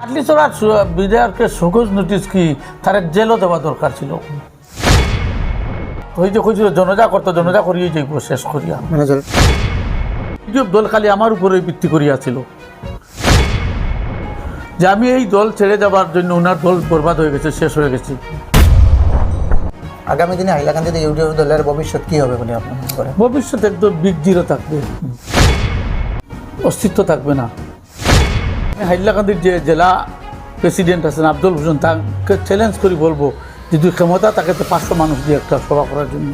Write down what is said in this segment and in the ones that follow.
কাটলিছড়া বিধায়ককে সকোজ নোটিশ কি? তার জেলও দেওয়া দরকার ছিল। ওই যে কইছিল জনজা করতো জনজা করিয়ে যাইব শেষ করিয়া। মানে বিজেপ দল খালি আমার উপরে ভিত্তি করিয়াছিল যে আমি এই দল ছেড়ে যাবার জন্য ওনার দল বরবাদ হয়ে গেছে শেষ হয়ে গেছে। আগামী দিনে হাইলাকান্দিতে ইউডিএফ দলের ভবিষ্যৎ কি হবে বলে আপনি করেন? ভবিষ্যতে একদম বিগ জিরো থাকবে। অস্তিত্ব থাকবে না। হাইলাকান্দির যে জেলা প্রেসিডেন্ট আছেন আব্দুল হোসেন, তাকে চ্যালেঞ্জ করি বলব যদি ক্ষমতা তাকে তো পাঁচশো মানুষ দিয়ে একটা সভা করার জন্য।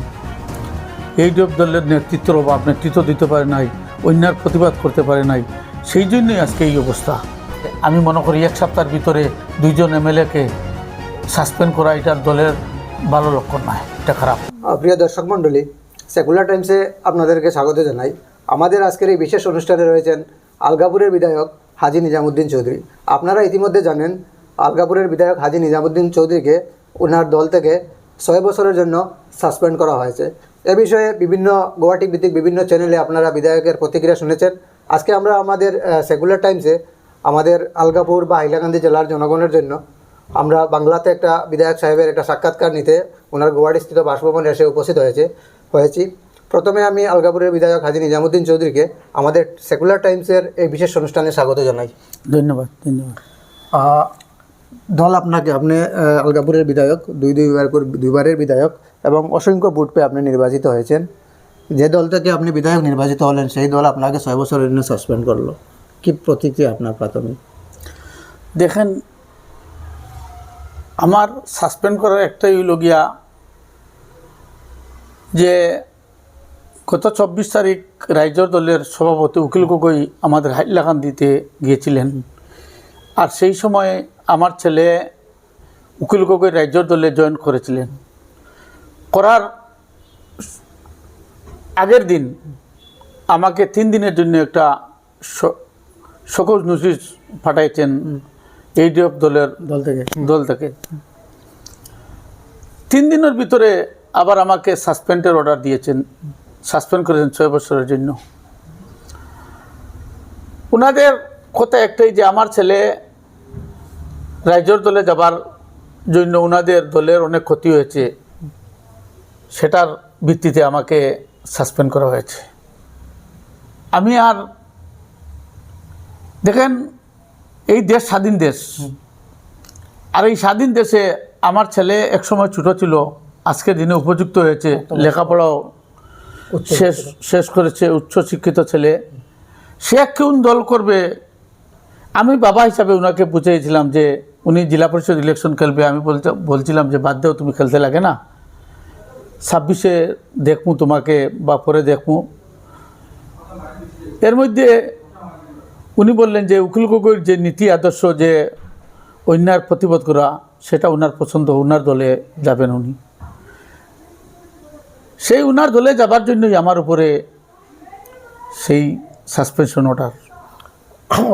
এইসব দলের নেতৃত্বের অভাব নেতৃত্ব দিতে পারে নাই, অন্যার প্রতিবাদ করতে পারে নাই, সেই জন্যই আজকে এই অবস্থা। আমি মনে করি এক সপ্তাহের ভিতরে দুইজন এমএলএকে সাসপেন্ড করা এটা দলের ভালো লক্ষণ নয় এটা খারাপ। প্রিয় দর্শক মণ্ডলী, সেকুলার টাইমসে আপনাদেরকে স্বাগত জানাই। আমাদের আজকের এই বিশেষ অনুষ্ঠানে রয়েছেন আলগাপুরের বিধায়ক হাজি নিজামুদ্দিন চৌধুরী। আপনারা ইতিমধ্যে জানেন, আলগাপুরের বিধায়ক হাজি নিজামুদ্দিন চৌধুরীকে ওনার দল থেকে ছয় বছরের জন্য সাসপেন্ড করা হয়েছে। এ বিষয়ে বিভিন্ন গুয়াহাটি ভিত্তিক বিভিন্ন চ্যানেলে আপনারা বিধায়কের প্রতিক্রিয়া শুনেছেন। আজকে আমরা আমাদের সেকুলার টাইমসে আমাদের আলগাপুর বা হাইলাকান্দি জেলার জনগণের জন্য আমরা বাংলাতে একটা বিধায়ক সাহেবের একটা সাক্ষাৎকার নিতে ওনার গুয়াহাটিস্থিত বাসভবনে এসে উপস্থিত হয়েছে হয়েছি। প্রথমে আমি আলগাপুরের বিধায়ক হাজি নিজামুদ্দিন চৌধুরীকে আমাদের সেকুলার টাইমসের এই বিশেষ অনুষ্ঠানে স্বাগত জানাই। ধন্যবাদ ধন্যবাদ। দল আপনাকে আপনি আলগাপুরের বিধায়ক দুই দুইবার দুইবারের বিধায়ক এবং অসংখ্য ভোট পেয়ে আপনি নির্বাচিত হয়েছেন। যে দল থেকে আপনি বিধায়ক নির্বাচিত হলেন সেই দল আপনাকে ছয় বছরের জন্য সাসপেন্ড করল। কি প্রতিক্রিয়া আপনার প্রাথমিক? দেখেন আমার সাসপেন্ড করার একটাই হইল গিয়া যে গত চব্বিশ তারিখ রাইজর দলের সভাপতি উকিল গগৈ আমাদের হাইলাকান্দিতে গিয়েছিলেন। আর সেই সময় আমার ছেলে উকিল গগৈ রাইজর দলে জয়েন করেছিলেন। করার আগের দিন আমাকে তিন দিনের জন্য একটা স- সকল নোটিশ পাঠাইছেন এইডিএফ দলের দল থেকে। দল থেকে। তিন দিনের ভিতরে আবার আমাকে সাসপেন্ডের অর্ডার দিয়েছেন। সাসপেন্ড করেছেন ছয় বছরের জন্য। ওনাদের কথা একটাই যে আমার ছেলে রাইজর দলে যাবার জন্য ওনাদের দলের অনেক ক্ষতি হয়েছে সেটার ভিত্তিতে আমাকে সাসপেন্ড করা হয়েছে। আমি আর দেখেন এই দেশ স্বাধীন দেশ। আর এই স্বাধীন দেশে আমার ছেলে একসময় ছোটো ছিল আজকের দিনে উপযুক্ত হয়েছে লেখাপড়াও শেষ শেষ করেছে উচ্চ শিক্ষিত ছেলে। সে কোন দল করবে। আমি বাবা হিসাবে ওনাকে বুঝিয়েছিলাম যে উনি জেলা পরিষদ ইলেকশন খেলবে। আমি বলতে বলছিলাম যে বাদ দেও তুমি খেলতে লাগে না। ছাব্বিশে দেখমু তোমাকে বা পরে দেখমু। এর মধ্যে উনি বললেন যে উকিল গগৈর যে নীতি আদর্শ যে অন্যার প্রতিবাদ করা সেটা ওনার পছন্দ ওনার দলে যাবেন উনি। সেই ওনার দলে যাবার জন্যই আমার উপরে সেই সাসপেনশন অর্ডার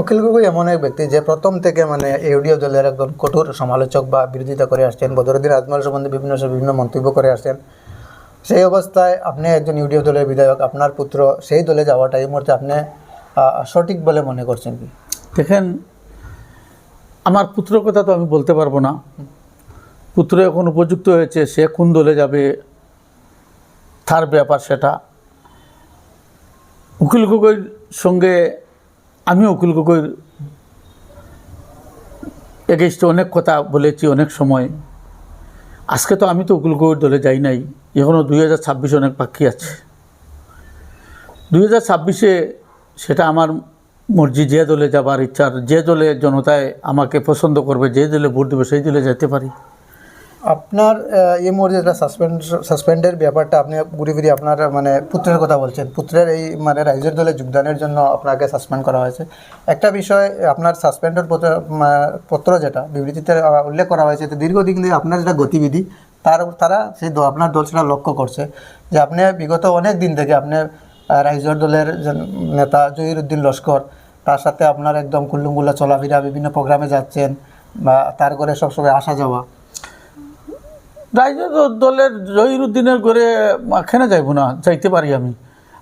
অখিল গগৈ এমন এক ব্যক্তি যে প্রথম থেকে মানে ইউডিএফ দলের একজন কঠোর সমালোচক বা বিরোধিতা করে আসছেন বদরুদ্দিন আজমল সম্বন্ধে বিভিন্ন বিভিন্ন মন্তব্য করে আসছেন। সেই অবস্থায় আপনি একজন ইউডিএফ দলের বিধায়ক আপনার পুত্র সেই দলে যাওয়াটা এই মুহূর্তে আপনি সঠিক বলে মনে করছেন কি? দেখেন আমার পুত্র কথা তো আমি বলতে পারব না। পুত্র এখন উপযুক্ত হয়েছে সে কোন দলে যাবে তার ব্যাপার সেটা। উকিল গগৈর সঙ্গে আমি উকিল গগৈর এগেইস্টে অনেক কথা বলেছি অনেক সময়। আজকে তো আমি তো উকিল গগৈর দলে যাই নাই এখনও দুই হাজার ছাব্বিশে অনেক বাকি আছে। দুই হাজার ছাব্বিশে সেটা আমার মর্জি, যে দলে যাবার ইচ্ছার যে দলে জনতায় আমাকে পছন্দ করবে, যে দলে ভোট দেবে, সেই দলে যেতে পারি। আপনার এই মুহূর্তে যেটা সাসপেন্ড সাসপেন্ডের ব্যাপারটা আপনি ঘুরে ফিরে আপনার মানে পুত্রের কথা বলছেন। পুত্রের এই মানে রাইজের দলে যোগদানের জন্য আপনাকে সাসপেন্ড করা হয়েছে। একটা বিষয়, আপনার সাসপেন্ডের পত্র- পত্র যেটা, বিবৃতিতে উল্লেখ করা হয়েছে তো দীর্ঘদিন ধরে আপনার যেটা গতিবিধি, তার, তারা সেই আপনার দল সেটা লক্ষ্য করছে যে আপনি বিগত অনেক দিন থেকে আপনি রাইজর দলের নেতা জহিরুদ্দিন লস্কর, তার সাথে আপনার একদম কুল্লুমগুল্লা চলাফেরা, বিভিন্ন প্রোগ্রামে যাচ্ছেন বা তার করে সবসময় আসা যাওয়া রাজ্য দলের জহিরুদ্দিনের ঘরে কেন যাইব না, যাইতে পারি আমি।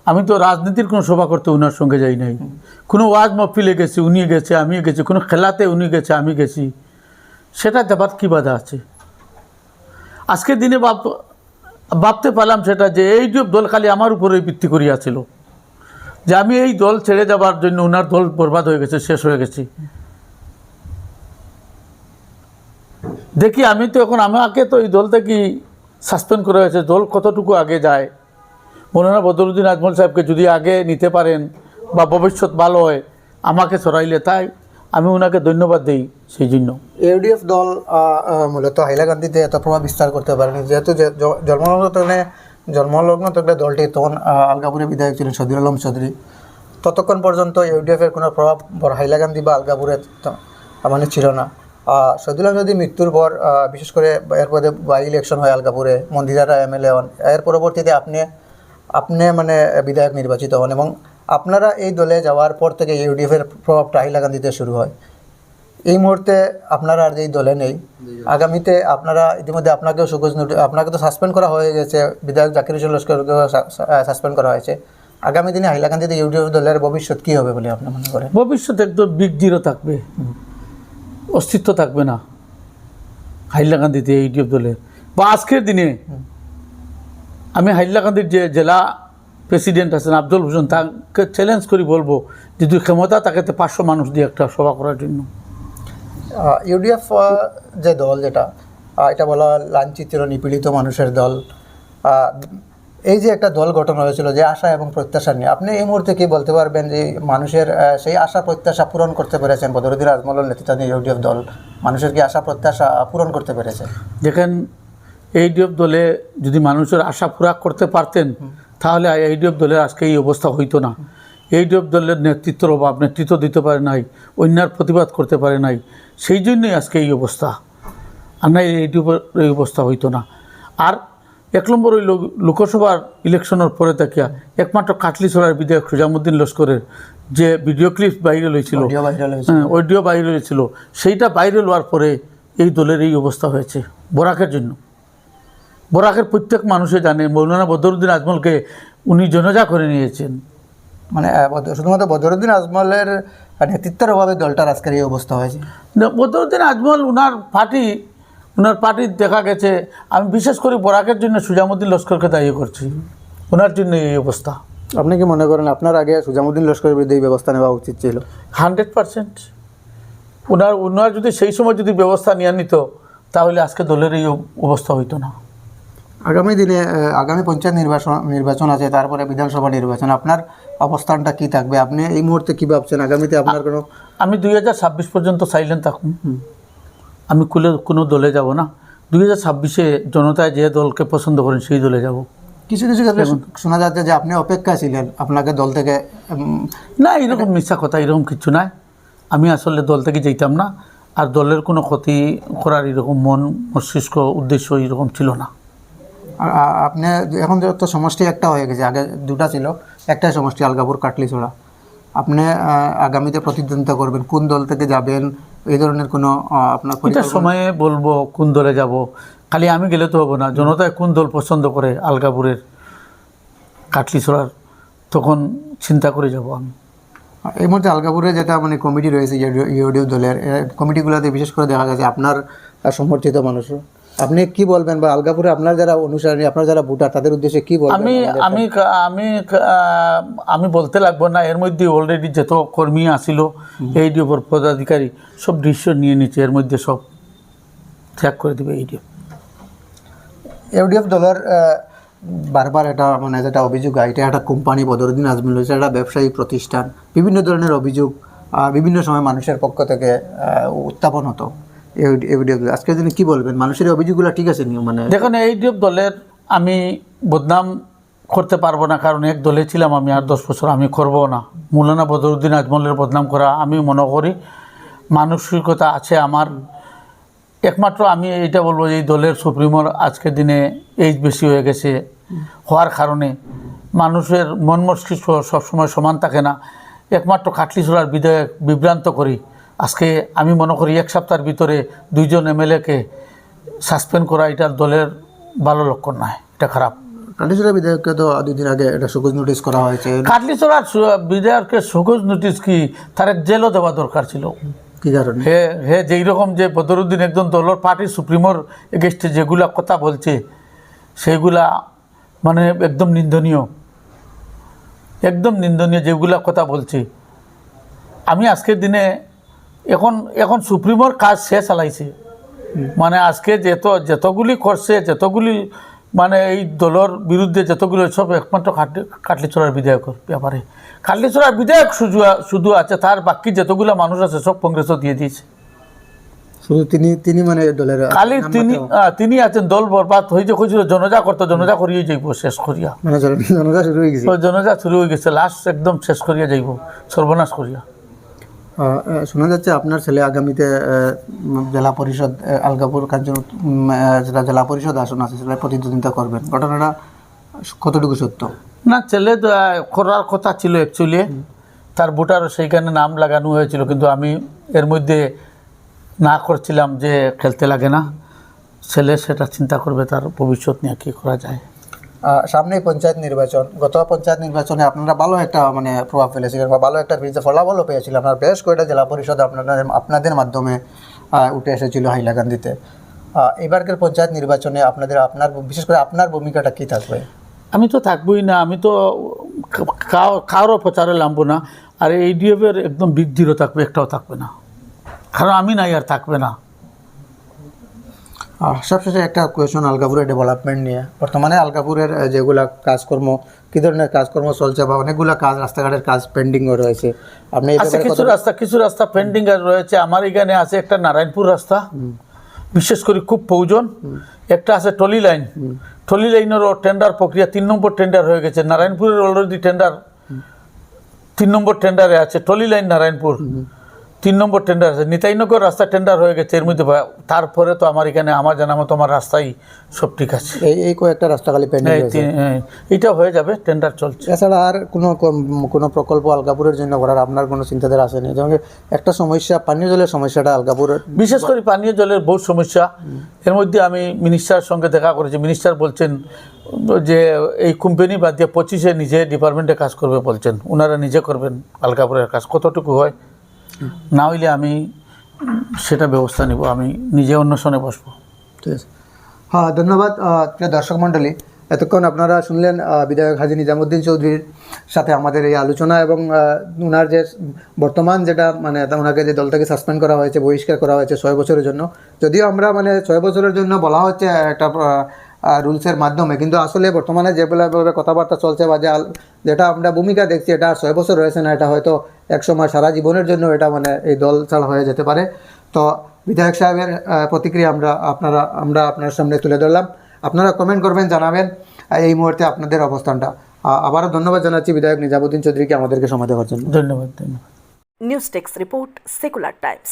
আমি তো রাজনীতির কোনো সভা করতে উনার সঙ্গে যাই নাই। কোনো ওয়াজ মহফিলে গেছি, উনি গেছে, আমি গেছি, কোনো খেলাতে উনি গেছে, আমি গেছি। সেটা দেবার কী বাধা আছে? আজকের দিনে ভাব, ভাবতে পারলাম সেটা যে এই যে দল খালি আমার উপরে ভিত্তি করিয়াছিল। যে আমি এই দল ছেড়ে যাবার জন্য ওনার দল বরবাদ হয়ে গেছে, শেষ হয়ে গেছি। দেখি আমি তো এখন আমাকে তো এই দল থেকে সাসপেন্ড করা হয়েছে। দল কতটুকু আগে যায়? মৌলানা বদরুদ্দিন আজমল সাহেবকে যদি আগে নিতে পারেন বা ভবিষ্যৎ ভালো হয়, আমাকে সরাইলে তাই আমি ওনাকে ধন্যবাদ দিই সেই জন্য। ইউডিএফ দল মূলত হাইলাকান্দিতে এত প্রভাব বিস্তার করতে পারেনি। যেহেতু জন্মলগ্ন জন্মলগ্ন তখন দলটি তখন আলগাপুরের বিধায়ক ছিলেন সদির আলম চৌধুরী। ততক্ষণ পর্যন্ত ইউডিএফ এর কোনো প্রভাব হাইলাকান্দি বা আলগাপুরে মানে ছিল না। আলম চৌধুরী মৃত্যুর পর বিশেষ করে এরপরে বাই ইলেকশন হয় আলগাপুরে মন্দিরারা এমএলএ হন এর পরবর্তীতে আপনি আপনি মানে বিধায়ক নির্বাচিত হন এবং আপনারা এই দলে যাওয়ার পর থেকে ইউডিএফ এর প্রভাবটা হাইলাকান্দিতে শুরু হয়। এই মুহূর্তে আপনারা আর যেই দলে নেই আগামীতে আপনারা ইতিমধ্যে আপনাকেও সুগজ নোটি আপনাকে তো সাসপেন্ড করা হয়ে গেছে বিধায়ক জাকির হোসেন লস্করকেও সাসপেন্ড করা হয়েছে। আগামী দিনে হাইলাকান্দিতে ইউডিএফ দলের ভবিষ্যৎ কী হবে বলে আপনি মনে করেন? ভবিষ্যৎ একদম বিগ জিরো থাকবে অস্তিত্ব থাকবে না। হাইলাকান্দিতে এইডিএফ দলের। বা আজকের দিনে আমি হাইলাকান্দির যে জেলা প্রেসিডেন্ট আছেন আব্দুল হোসেন, তাকে চ্যালেঞ্জ করি বলব যে তুই ক্ষমতা তাকে তো পাঁচশো মানুষ দিয়ে একটা সভা করার জন্য। ইউডিএফ যে দল যেটা এটা বলা লাঞ্ছিত, নিপীড়িত মানুষের দল। এই যে একটা দল গঠন হয়েছিল যে আশা এবং প্রত্যাশা নিয়ে আপনি এই মুহূর্তে কি বলতে পারবেন যে মানুষের সেই আশা প্রত্যাশা পূরণ করতে পেরেছেন? বদরুদ্দিন আজমলের নেতৃত্বাধীন ইউডিএফ দল। মানুষের কি আশা প্রত্যাশা পূরণ করতে পেরেছে? দেখেন এইডিএফ দলে যদি মানুষের আশা পুরা করতে পারতেন তাহলে এইডিএফ দলের আজকে এই অবস্থা হইতো না। এইডিএফ দলের নেতৃত্বের অভাব নেতৃত্ব দিতে পারে নাই অন্যার প্রতিবাদ করতে পারে নাই সেই জন্যই আজকে এই অবস্থা। আর না এইডিএফ এই অবস্থা হইতো না। আর এক নম্বর ওই লোকসভার ইলেকশনের পরে দেখিয়া একমাত্র কাটলিছড়ার বিধায়ক সুজামুদ্দিন লস্করের যে ভিডিও ক্লিপ বাইরে হয়েছিল অডিও ভাইরাল হ্যাঁ অডিও বাইরে হয়েছিল সেইটা বাইরে হওয়ার পরে এই দলের এই অবস্থা হয়েছে বরাকের জন্য। বরাকের প্রত্যেক মানুষে জানে মৌলানা বদরুদ্দিন আজমলকে উনি জনজা করে নিয়েছেন। মানে শুধুমাত্র বদরুদ্দিন আজমলের নেতৃত্বের অভাবে দলটার আজকের এই অবস্থা হয়েছে। বদরুদ্দিন আজমল উনার পার্টি উনার পার্টি দেখা গেছে। আমি বিশেষ করে বরাকের জন্য সুজামুদ্দিন লস্করকে দায়ী করছি। ওনার জন্য এই অবস্থা। আপনি কি মনে করেন আপনার আগে সুজামুদ্দিন লস্করের বিরুদ্ধে এই ব্যবস্থা নেওয়া উচিত ছিল? Hundred percent. ওনার ওনার যদি সেই সময় যদি ব্যবস্থা নিয়ে নিত তাহলে আজকে দলের এই অবস্থা হইতো না। আগামী দিনে আগামী পঞ্চায়েত নির্বাচন নির্বাচন আছে তারপরে বিধানসভা নির্বাচন। আপনার অবস্থানটা কি থাকবে? আপনি এই মুহূর্তে কি ভাবছেন? আগামীতে আপনার কোনো আমি দুই হাজার ছাব্বিশ পর্যন্ত সাইলেন্ট থাকুন। আমি কুলে কোনো দলে যাব না। দুই হাজার ছাব্বিশে জনতায় যে দলকে পছন্দ করেন সেই দলে যাব। কিছু কিছু ক্ষেত্রে শোনা যাচ্ছে যে আপনি অপেক্ষা ছিলেন আপনাকে দল থেকে না এরকম মিথ্যা কথা এরকম কিছু নাই। আমি আসলে দল থেকে যেতাম না আর দলের কোনো ক্ষতি করার এরকম মন মস্তিষ্ক উদ্দেশ্য এরকম ছিল না। আপনি এখন তো সমষ্টি একটা হয়ে গেছে আগে দুটা ছিল একটাই সমষ্টি আলগাপুর কাটলিছড়া। আপনি আগামীতে প্রতিদ্বন্দ্বিতা করবেন কোন দল থেকে যাবেন এই ধরনের কোনো আপনার এটা সময়ে বলব কোন দলে যাব। খালি আমি গেলে তো হব না। জনতায় কোন দল পছন্দ করে? আলগাপুরের কাটলিছড়ার তখন চিন্তা করে যাব আমি। এই মুহূর্তে আলগাপুরে যেটা মানে কমিটি রয়েছে ইউডিউ দলের কমিটিগুলোতে বিশেষ করে দেখা গেছে আপনার সমর্থিত মানুষ আপনি কি বলবেন বা আলগাপুরে আপনার যারা অনুসারী আপনার যারা ভোটার তাদের উদ্দেশ্যে কি বলবেন? আমি আমি আমি আমি বলতে লাগবো না এর মধ্যে অলরেডি যত কর্মী আসিল এইডিএফর পদাধিকারী সব দৃশ্য নিয়ে নিচ্ছে এর মধ্যে সব ত্যাগ করে দেবে এইডিএফ ইউডিএফ দলের বারবার এটা মানে যেটা অভিযোগ হয় এটা একটা কোম্পানি বদরুদ্দিন আজমিল হয়েছে একটা ব্যবসায়ী প্রতিষ্ঠান বিভিন্ন ধরনের অভিযোগ বিভিন্ন সময় মানুষের পক্ষ থেকে উত্থাপন হতো। আজকের দিনে কি বলবেন? মানুষের অভিযোগগুলো ঠিক আছে মানে দেখুন এইডিএফ দলের আমি বদনাম করতে পারব না, কারণ এক দলে ছিলাম আমি আর দশ বছর, আমি করব না। মৌলানা বদরুদ্দিন আজমলের বদনাম করা আমি মনে করি মানসিকতা আছে আমার। একমাত্র আমি এটা বলব যে এই দলের সুপ্রিমোর আজকের দিনে এইজ বেশি হয়ে গেছে হওয়ার কারণে মানুষের মন মস্তিষ্ক সবসময় সমান থাকে না। একমাত্র কাটলিছড়ার বিধায়ক বিভ্রান্ত করি। আজকে আমি মনে করি এক সপ্তাহের ভিতরে দুইজন এমএলএকে সাসপেন্ড করা এটা দলের ভালো লক্ষণ নয় এটা খারাপ। কান্ডিচুরা বিধায়ককে তো দুই দিন আগে এটা সবুজ নোটিস করা হয়েছে। কাটলিচড়ার বিধায়ককে সহজ নোটিস কি? তার জেলও দেওয়া দরকার ছিল। কি কারণে? হে হে যেই রকম যে বদরুদ্দিন একজন দলের পার্টির সুপ্রিমোর এগেস্টে যেগুলা কথা বলছে সেইগুলা মানে একদম নিন্দনীয়। একদম নিন্দনীয় যেগুলা কথা বলছে। আমি আজকের দিনে এখন এখন সুপ্রিমোর কাজ শেষ চালাইছে মানে আজকে যত যতগুলি করছে যতগুলি মানে এই দলের বিরুদ্ধে যতগুলো সব একমাত্র কাটলি কাটলিচড়ার বিধায়কের ব্যাপারে। কাটলিচড়ার বিধায়ক শুধু শুধু আছে তার বাকি যতগুলো মানুষ আছে সব কংগ্রেসও দিয়ে দিয়েছে শুধু তিনি তিনি মানে দলের খালি তিনি তিনি আছেন দল বরবাদ হয়েছে কইছিল জনজা করতো জনজা করিয়ে যাইব শেষ করিয়া মানে জন- জনতা শুরু হয়ে গেছে। জনজা শুরু হয়ে গেছে লাস্ট একদম শেষ করিয়া যাইব সর্বনাশ করিয়া শোনা যাচ্ছে আপনার ছেলে আগামীতে জেলা পরিষদ আলগাপুর কাঞ্চন যেটা জেলা পরিষদ আসন আছে সেটা প্রতিদ্বন্দ্বিতা করবেন। ঘটনাটা কতটুকু সত্য? না ছেলে করার কথা ছিল অ্যাকচুয়ালি তার ভোটার সেইখানে নাম লাগানো হয়েছিল কিন্তু আমি এর মধ্যে না করছিলাম যে খেলতে লাগে না। ছেলে সেটা চিন্তা করবে তার ভবিষ্যৎ নিয়ে কী করা যায়। সামনেই পঞ্চায়েত নির্বাচন। গত পঞ্চায়েত নির্বাচনে আপনারা ভালো একটা মানে প্রভাব ফেলেছিলেন বা ভালো একটা ফলাফলও পেয়েছিলেন। আপনার বেশ কয়েকটা জেলা পরিষদ আপনাদের আপনাদের মাধ্যমে উঠে এসেছিল হাইলাকান্দিতে। এবারকার পঞ্চায়েত নির্বাচনে আপনাদের, আপনার, বিশেষ করে আপনার ভূমিকাটা কী থাকবে? আমি তো থাকবোই না, আমি তো কারও প্রচারে নামবো না। আর এই ডিএফের একদম বৃদ্ধিরও থাকবে, একটাও থাকবে না। কারণ আমি নাই আর থাকবে না। সবশেষে একটা কোয়েশন আলগাপুরের ডেভেলপমেন্ট নিয়ে। বর্তমানে আলগাপুরের যেগুলা কাজকর্ম কী ধরনের কাজকর্ম চলছে বা অনেকগুলা কাজ রাস্তাঘাটের কাজ পেন্ডিংও রয়েছে। আপনি ব্যাপারে কিছু রাস্তা কিছু রাস্তা পেন্ডিং আর রয়েছে। আমার এখানে আছে একটা নারায়ণপুর রাস্তা। বিশেষ করে খুব প্রয়োজন। একটা আছে টলি লাইন। টলি লাইনেরও টেন্ডার প্রক্রিয়া তিন নম্বর টেন্ডার হয়ে গেছে। নারায়ণপুরের অলরেডি টেন্ডার তিন নম্বর টেন্ডারে আছে টলি লাইন নারায়ণপুর। তিন নম্বর টেন্ডার আছে। নিতাইনগর রাস্তা টেন্ডার হয়ে গেছে এর মধ্যে তারপরে তো আমার এখানে আমার জানা মতো আমার রাস্তাই সব ঠিক আছে। এই এই কয়েকটা রাস্তা খালি পেন্ডিং এইটা হয়ে যাবে টেন্ডার চলছে। এছাড়া আর কোনো কোনো প্রকল্প আলগাপুরের জন্য করার আপনার কোনো চিন্তাধারা আসেনি যেমন একটা সমস্যা পানীয় জলের সমস্যাটা আলগাপুরের বিশেষ করে পানীয় জলের বহু সমস্যা। এর মধ্যে আমি মিনিস্টার সঙ্গে দেখা করেছি। মিনিস্টার বলছেন যে এই কোম্পানি বাদ দিয়ে পঁচিশে নিজে ডিপার্টমেন্টে কাজ করবে বলছেন। ওনারা নিজে করবেন আলগাপুরের কাজ। কতটুকু হয়? না হইলে আমি সেটা ব্যবস্থা নিব, আমি নিজে অন্বেষণে বসবো। ঠিক আছে। হ্যাঁ ধন্যবাদ প্রিয় দর্শক মণ্ডলী। এতক্ষণ আপনারা শুনলেন বিধায়ক হাজি নিজামুদ্দিন চৌধুরীর সাথে আমাদের এই আলোচনা এবং ওনার যে বর্তমান যেটা মানে ওনাকে যে দল থেকে সাসপেন্ড করা হয়েছে, বহিষ্কার করা হয়েছে ছয় বছরের জন্য। যদিও আমরা মানে ছয় বছরের জন্য বলা হচ্ছে, একটা রুলসের মাধ্যমে। কিন্তু আসলে বর্তমানে যেভাবে কথাবার্তা চলছে বা যে যেটা আমরা ভূমিকা দেখছি এটা আর ছয় বছর রয়েছে না এটা হয়তো এক সময় সারা জীবনের জন্য এটা মানে এই দল ছাড়া হয়ে যেতে পারে। তো বিধায়ক সাহেবের প্রতিক্রিয়া আমরা আপনারা আমরা আপনার সামনে তুলে ধরলাম। আপনারা কমেন্ট করবেন জানাবেন এই মুহূর্তে আপনাদের অবস্থানটা। আবারও ধন্যবাদ জানাচ্ছি বিধায়ক নিজামুদ্দিন চৌধুরীকে আমাদেরকে সময় দেওয়ার জন্য। ধন্যবাদ ধন্যবাদ। News Text Report, Secular Times.